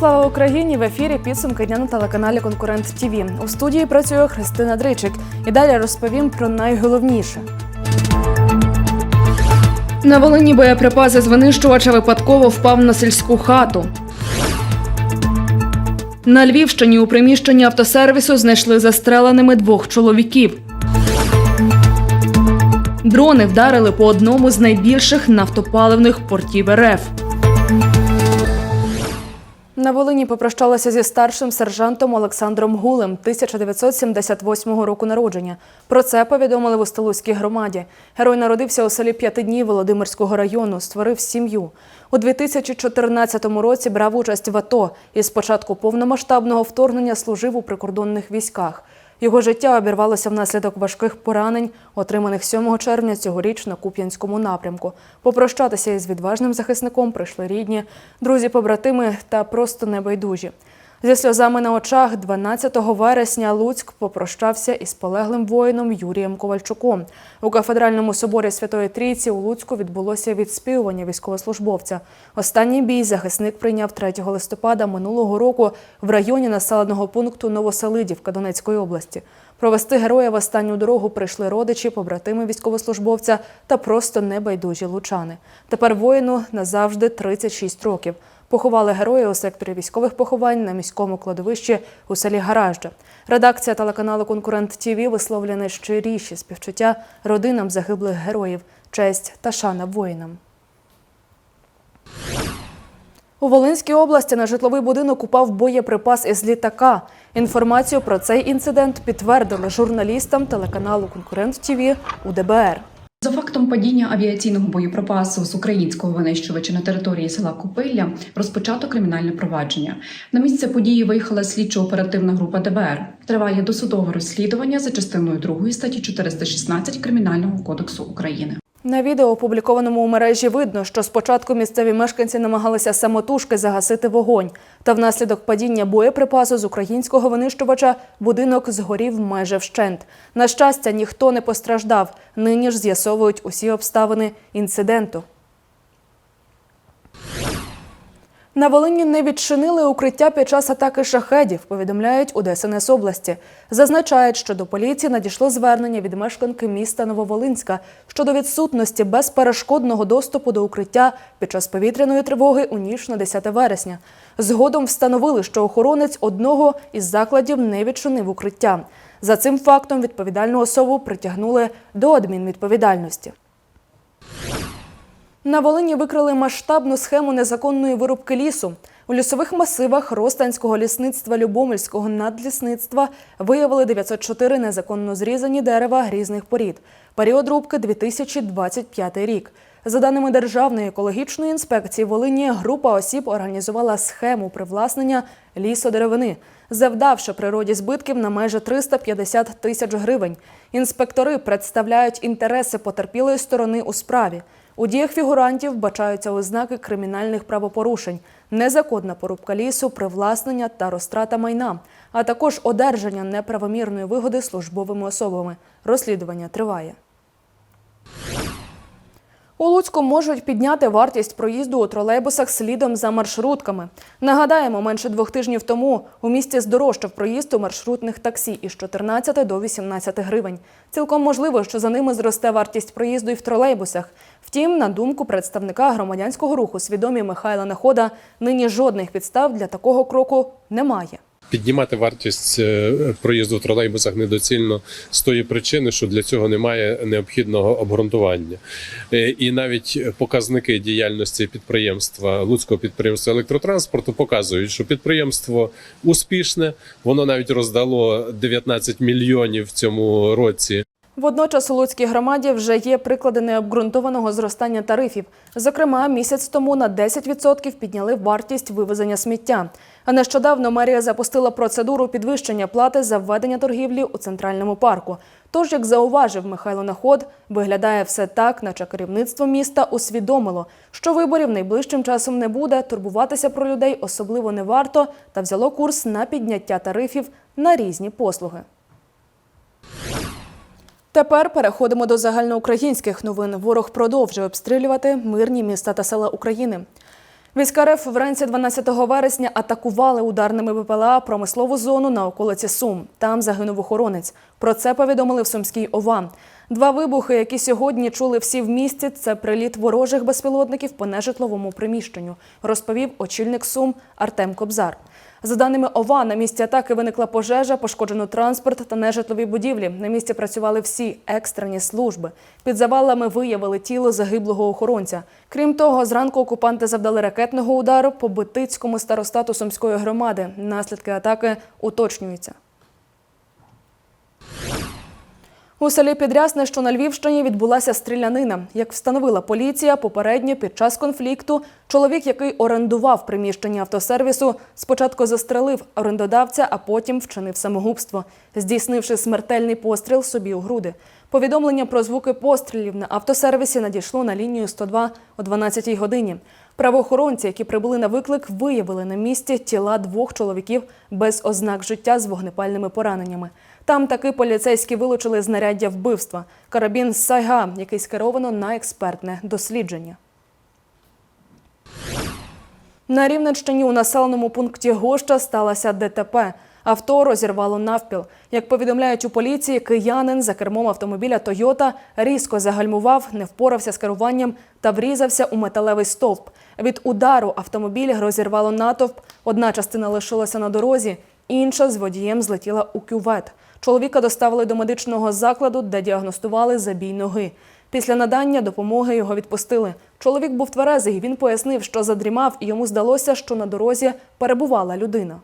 Слава Україні! В ефірі підсумки дня на телеканалі Конкурент ТІВІ. У студії працює Христина Дричик. І далі розповім про найголовніше. На Волині боєприпаси з винищувача випадково впав на сільську хату. На Львівщині у приміщенні автосервісу знайшли застреленими двох чоловіків. Дрони вдарили по одному з найбільших нафтопаливних портів РФ. На Волині попрощалася зі старшим сержантом Олександром Гулем 1978 року народження. Про це повідомили в Осталузькій громаді. Герой народився у селі П'ятидні Володимирського району, створив сім'ю. У 2014 році брав участь в АТО і з початку повномасштабного вторгнення служив у прикордонних військах. Його життя обірвалося внаслідок важких поранень, отриманих 7 червня цьогоріч на Куп'янському напрямку. Попрощатися із відважним захисником прийшли рідні, друзі, побратими та просто небайдужі. Зі сльозами на очах 12 вересня Луцьк попрощався із полеглим воїном Юрієм Ковальчуком. У кафедральному соборі Святої Трійці у Луцьку відбулося відспівування військовослужбовця. Останній бій захисник прийняв 3 листопада минулого року в районі населеного пункту Новоселидівка Донецької області. Провести героя в останню дорогу прийшли родичі, побратими військовослужбовця та просто небайдужі лучани. Тепер воїну назавжди 36 років. Поховали героя у секторі військових поховань на міському кладовищі у селі Гаражджа. Редакція телеканалу Конкурент ТІВІ висловлює найщиріші співчуття родинам загиблих героїв, честь та шана воїнам. У Волинській області на житловий будинок упав боєприпас із літака. Інформацію про цей інцидент підтвердили журналістам телеканалу Конкурент ТІВІ у ДБР. За фактом падіння авіаційного боєприпасу з українського винищувача на території села Копилля розпочато кримінальне провадження. На місце події виїхала слідчо-оперативна група ДБР. Триває досудове розслідування за частиною 2 статті 416 Кримінального кодексу України. На відео, опублікованому у мережі, видно, що спочатку місцеві мешканці намагалися самотужки загасити вогонь. Та внаслідок падіння боєприпасу з українського винищувача будинок згорів майже вщент. На щастя, ніхто не постраждав. Нині ж з'ясовують усі обставини інциденту. На Волині не відчинили укриття під час атаки шахедів, повідомляють у ДСНС області. Зазначають, що до поліції надійшло звернення від мешканки міста Нововолинська щодо відсутності безперешкодного доступу до укриття під час повітряної тривоги у ніч на 10 вересня. Згодом встановили, що охоронець одного із закладів не відчинив укриття. За цим фактом відповідальну особу притягнули до адмінвідповідальності. На Волині викрили масштабну схему незаконної вирубки лісу. У лісових масивах Ростанського лісництва Любомельського надлісництва виявили 904 незаконно зрізані дерева різних порід. Період рубки 2025 рік. За даними Державної екологічної інспекції Волині, група осіб організувала схему привласнення лісодеревини, завдавши природі збитків на майже 350 тисяч гривень. Інспектори представляють інтереси потерпілої сторони у справі. У діях фігурантів бачаються ознаки кримінальних правопорушень, незаконна порубка лісу, привласнення та розтрата майна, а також одержання неправомірної вигоди службовими особами. Розслідування триває. У Луцьку можуть підняти вартість проїзду у тролейбусах слідом за маршрутками. Нагадаємо, менше двох тижнів тому у місті здорожчав проїзд у маршрутних таксі із 14 до 18 гривень. Цілком можливо, що за ними зросте вартість проїзду і в тролейбусах. Втім, на думку представника громадянського руху свідомі Михайла Находа, нині жодних підстав для такого кроку немає. Піднімати вартість е, проїзду тролейбусах недоцільно з тої причини, що для цього немає необхідного обґрунтування. Е, І навіть показники діяльності підприємства Луцького підприємства електротранспорту показують, що підприємство успішне, воно навіть роздало 19 мільйонів в цьому році Водночас у Луцькій громаді вже є приклади необґрунтованого зростання тарифів. Зокрема, місяць тому на 10% підняли вартість вивезення сміття. А нещодавно мерія запустила процедуру підвищення плати за введення торгівлі у центральному парку. Тож, як зауважив Михайло Наход, виглядає все так, наче керівництво міста усвідомило, що виборів найближчим часом не буде, турбуватися про людей особливо не варто та взяло курс на підняття тарифів на різні послуги. Тепер переходимо до загальноукраїнських новин. Ворог продовжує обстрілювати мирні міста та села України. Війська РФ вранці 12 вересня атакували ударними БПЛА промислову зону на околиці Сум. Там загинув охоронець. Про це повідомили в Сумській ОВА. Два вибухи, які сьогодні чули всі в місті, це приліт ворожих безпілотників по нежитловому приміщенню, розповів очільник Сум Артем Кобзар. За даними ОВА, на місці атаки виникла пожежа, пошкоджено транспорт та нежитлові будівлі. На місці працювали всі екстрені служби. Під завалами виявили тіло загиблого охоронця. Крім того, зранку окупанти завдали ракетного удару по Битицькому старостату Сумської громади. Наслідки атаки уточнюються. У селі Підрясне, що на Львівщині, відбулася стрілянина. Як встановила поліція, попередньо під час конфлікту чоловік, який орендував приміщення автосервісу, спочатку застрелив орендодавця, а потім вчинив самогубство, здійснивши смертельний постріл собі у груди. Повідомлення про звуки пострілів на автосервісі надійшло на лінію 102 о 12 годині. Правоохоронці, які прибули на виклик, виявили на місці тіла двох чоловіків без ознак життя з вогнепальними пораненнями. Там таки поліцейські вилучили знаряддя вбивства карабін Сайга, який скеровано на експертне дослідження. На Рівненщині у населеному пункті Гоща сталося ДТП. Авто розірвало навпіл. Як повідомляють у поліції, киянин за кермом автомобіля Тойота різко загальмував, не впорався з керуванням та врізався у металевий стовп. Від удару автомобіль розірвало натовп. Одна частина лишилася на дорозі, інша з водієм злетіла у кювет. Чоловіка доставили до медичного закладу, де діагностували забій ноги. Після надання допомоги його відпустили. Чоловік був тверезий. Він пояснив, що задрімав, і йому здалося, що на дорозі перебувала людина.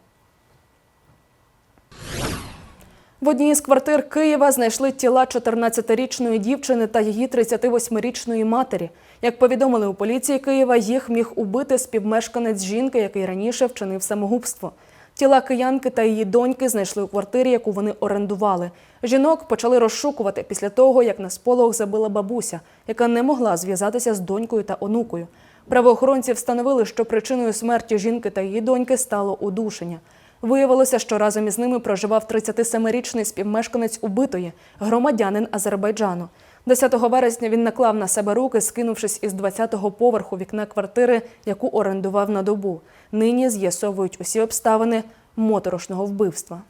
В одній із квартир Києва знайшли тіла 14-річної дівчини та її 38-річної матері. Як повідомили у поліції Києва, їх міг убити співмешканець жінки, який раніше вчинив самогубство. Тіла киянки та її доньки знайшли у квартирі, яку вони орендували. Жінок почали розшукувати після того, як на сполох забила бабуся, яка не могла зв'язатися з донькою та онукою. Правоохоронці встановили, що причиною смерті жінки та її доньки стало удушення. Виявилося, що разом із ними проживав 37-річний співмешканець убитої, громадянин Азербайджану. 10 вересня він наклав на себе руки, скинувшись із 20-го поверху вікна квартири, яку орендував на добу. Нині з'ясовують усі обставини моторошного вбивства.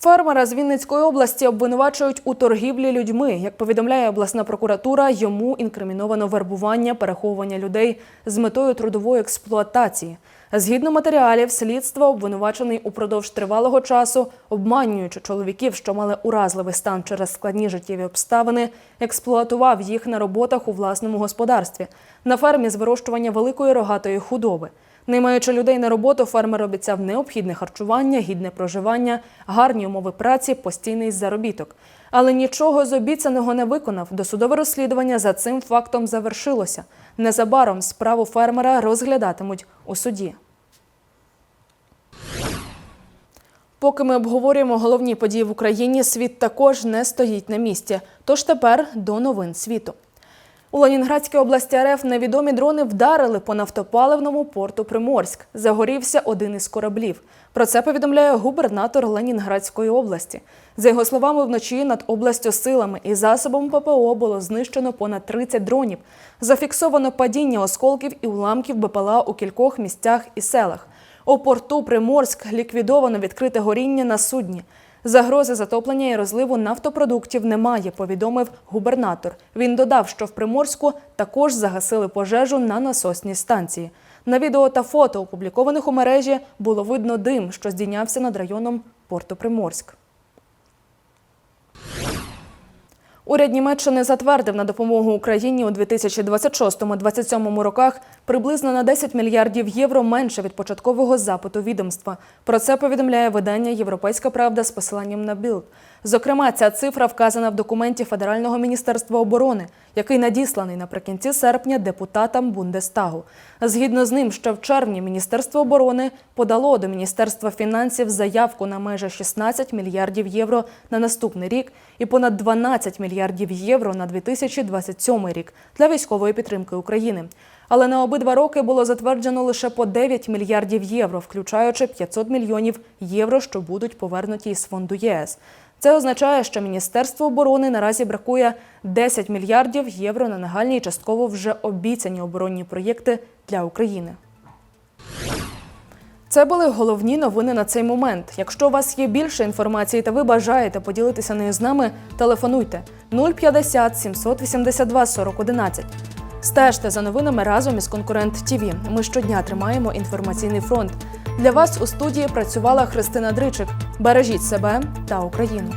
Фермера з Вінницької області обвинувачують у торгівлі людьми. Як повідомляє обласна прокуратура, йому інкриміновано вербування, переховування людей з метою трудової експлуатації. Згідно матеріалів, слідство обвинувачений упродовж тривалого часу, обманюючи чоловіків, що мали уразливий стан через складні життєві обставини, експлуатував їх на роботах у власному господарстві на фермі з вирощування великої рогатої худоби. Не маючи людей на роботу, фермер обіцяв необхідне харчування, гідне проживання, гарні умови праці, постійний заробіток. Але нічого з обіцяного не виконав. Досудове розслідування за цим фактом завершилося. Незабаром справу фермера розглядатимуть у суді. Поки ми обговорюємо головні події в Україні, світ також не стоїть на місці. Тож тепер до новин світу. У Ленінградській області РФ невідомі дрони вдарили по нафтопаливному порту Приморськ. Загорівся один із кораблів. Про це повідомляє губернатор Ленінградської області. За його словами, вночі над областю силами і засобами ППО було знищено понад 30 дронів. Зафіксовано падіння осколків і уламків БПЛА у кількох місцях і селах. У порту Приморськ ліквідовано відкрите горіння на судні. Загрози затоплення і розливу нафтопродуктів немає, повідомив губернатор. Він додав, що в Приморську також загасили пожежу на насосній станції. На відео та фото, опублікованих у мережі, було видно дим, що здійнявся над районом порту Приморськ. Уряд Німеччини затвердив на допомогу Україні у 2026-2027 роках приблизно на 10 мільярдів євро менше від початкового запиту відомства. Про це повідомляє видання Європейська Правда з посиланням на Білд. Зокрема, ця цифра вказана в документі Федерального міністерства оборони, який надісланий наприкінці серпня депутатам Бундестагу. Згідно з ним, ще в червні Міністерство оборони подало до Міністерства фінансів заявку на майже 16 мільярдів євро на наступний рік і понад 12 мільярдів євро на 2027 рік для військової підтримки України. Але на обидва роки було затверджено лише по 9 мільярдів євро, включаючи 500 мільйонів євро, що будуть повернуті із фонду ЄС. Це означає, що Міністерству оборони наразі бракує 10 мільярдів євро на нагальні і частково вже обіцяні оборонні проєкти для України. Це були головні новини на цей момент. Якщо у вас є більше інформації та ви бажаєте поділитися нею з нами, телефонуйте 050 782 40 11. Стежте за новинами разом із конкурент ТІВІ. Ми щодня тримаємо інформаційний фронт. Для вас у студії працювала Христина Дричик. Бережіть себе та Україну.